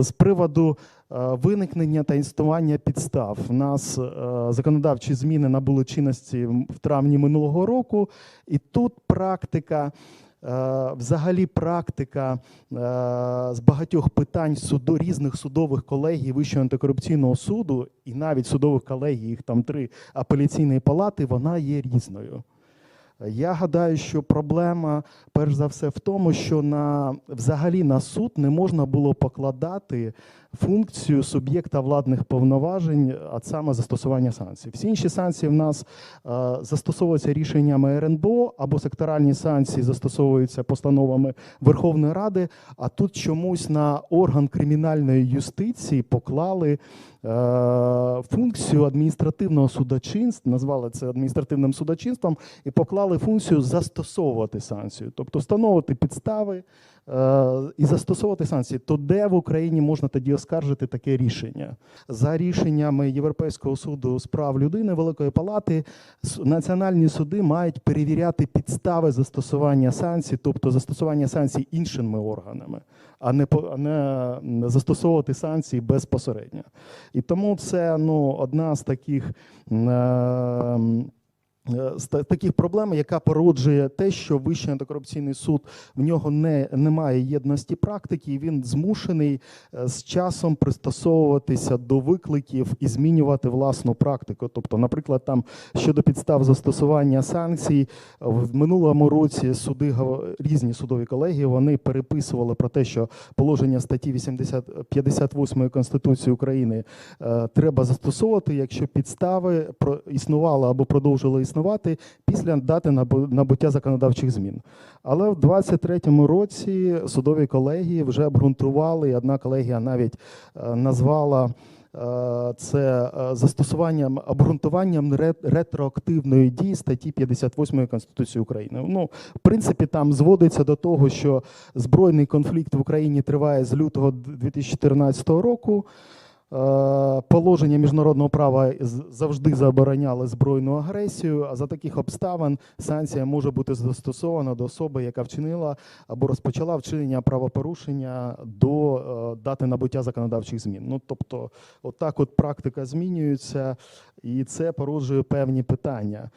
З приводу е, виникнення та інститування підстав, у нас е, законодавчі зміни набули чинності в травні минулого року, і тут практика. е, Взагалі, практика з багатьох питань суду різних судових колегій Вищого антикорупційного суду і навіть судових колегій, їх там три апеляційної палати, вона є різною. Я гадаю, що проблема перш за все в тому, що на взагалі на суд не можна було покладати функцію суб'єкта владних повноважень, а саме застосування санкцій. Всі інші санкції в нас е, застосовуються рішеннями РНБО або секторальні санкції застосовуються постановами Верховної Ради. А тут чомусь на орган кримінальної юстиції поклали функцію адміністративного судочинства, назвали це адміністративним судочинством, і поклали функцію застосовувати санкцію, тобто встановити підстави е, і застосовувати санкції. То де в Україні можна тоді оскаржити таке рішення? За рішеннями Європейського суду з прав людини Великої Палати національні суди мають перевіряти підстави застосування санкцій, тобто застосування санкцій іншими органами, а не застосовувати санкції безпосередньо. І тому це ну, одна з таких. е, з таких проблем, яка породжує те, що Вищий антикорупційний суд в нього не, немає єдності практики, і він змушений е, з часом пристосовуватися до викликів і змінювати власну практику. Тобто, наприклад, там щодо підстав застосування санкцій в минулому році суди різні судові колегії вони переписували про те, що положення статті 80, 58 Конституції України е, треба застосовувати, якщо підстави про існували або продовжили існувати після дати набу- набуття законодавчих змін. Але в 23-му році судові колегії вже обґрунтували, і одна колегія навіть е, назвала. е, Це е, застосуванням обґрунтуванням ре- ретроактивної дії статті 58 Конституції України. Ну, в принципі, там зводиться до того, що збройний конфлікт в Україні триває з лютого 2014 року. Е, Положення міжнародного права завжди забороняли збройну агресію. А за таких обставин санкція може бути застосована до особи, яка вчинила або розпочала вчинення правопорушення до е, дати набуття законодавчих змін. Ну тобто, отак, от практика змінюється, і це породжує певні питання.